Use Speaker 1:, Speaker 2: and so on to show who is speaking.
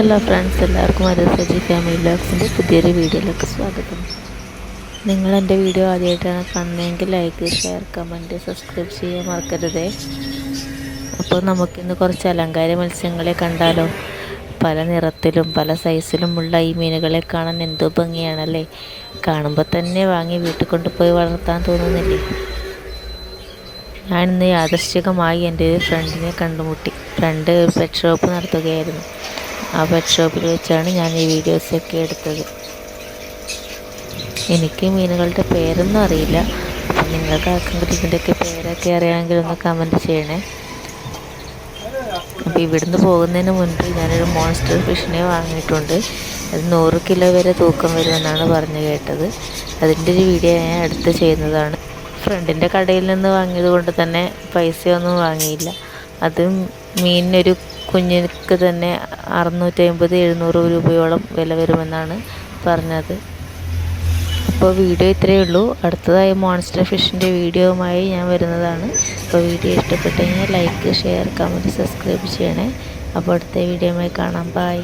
Speaker 1: Hello friends എല്ലാവർക്കും അത് Saji family ബ്ലോഗ്സിന്റെ പുതിയൊരു വീഡിയോയിലേക്ക് സ്വാഗതം. നിങ്ങൾ എന്റെ വീഡിയോ ആദ്യമായിട്ടാണ് കണ്ടെങ്കിൽ ലൈക്ക് ഷെയർ കമന്റ് സബ്സ്ക്രൈബ് ചെയ്യാൻ മറക്കരുതേ. അപ്പോൾ നമുക്കിന്ന് കുറച്ച് അലങ്കാര മത്സ്യങ്ങളെ കണ്ടാലോ? പല നിറത്തിലും പല സൈസിലുമുള്ള ഈ മീനുകളെ കാണാൻ എന്തോ ഭംഗിയാണല്ലേ? കാണുമ്പോൾ തന്നെ വാങ്ങി വീട്ടിൽ കൊണ്ടുപോയി വളർത്താൻ തോന്നുന്നില്ലേ? ഞാനിന്ന് യാദൃശ്ചികമായി എന്റെ ഒരു ഫ്രണ്ടിനെ കണ്ടുമുട്ടി. ഫ്രണ്ട് പെറ്റ് ഷോപ്പ് നടത്തുകയായിരുന്നു. ആ പെറ്റ് ഷോപ്പിൽ വെച്ചാണ് ഞാൻ ഈ വീഡിയോസൊക്കെ എടുത്തത്. എനിക്ക് മീനുകളുടെ പേരൊന്നും അറിയില്ല. അപ്പം നിങ്ങൾക്ക് ആർക്കെങ്കിലും ഇതിന്റെയൊക്കെ പേരൊക്കെ അറിയാമെങ്കിൽ ഒന്ന് കമന്റ് ചെയ്യണേ. അപ്പോൾ ഇവിടുന്ന് പോകുന്നതിന് മുൻപ് ഞാനൊരു മോൺസ്റ്റർ ഫിഷിനെ വാങ്ങിയിട്ടുണ്ട്. അത് നൂറ് കിലോ വരെ തൂക്കം വരുമെന്നാണ് പറഞ്ഞു കേട്ടത്. അതിന്റെ ഒരു വീഡിയോ ഞാൻ അടുത്ത് ചെയ്യുന്നതാണ്. ഫ്രണ്ടിന്റെ കടയിൽ നിന്ന് വാങ്ങിയത് കൊണ്ട് തന്നെ പൈസയൊന്നും വാങ്ങിയില്ല. അത് മീനിനൊരു കുഞ്ഞിക്ക് തന്നെ അറുന്നൂറ്റി അമ്പത് എഴുന്നൂറ് രൂപയോളം വില വരുമെന്നാണ് പറഞ്ഞത്. അപ്പോൾ വീഡിയോ ഇത്രയേ ഉള്ളൂ. അടുത്തതായി മോൺസ്റ്റർ ഫിഷിന്റെ വീഡിയോയുമായി ഞാൻ വരുന്നതാണ്. അപ്പോൾ വീഡിയോ ഇഷ്ടപ്പെട്ടെങ്കിൽ ലൈക്ക് ഷെയർ കമന്റ് സബ്സ്ക്രൈബ് ചെയ്യണേ. അപ്പോൾ അടുത്ത വീഡിയോയുമായി കാണാം. ബൈ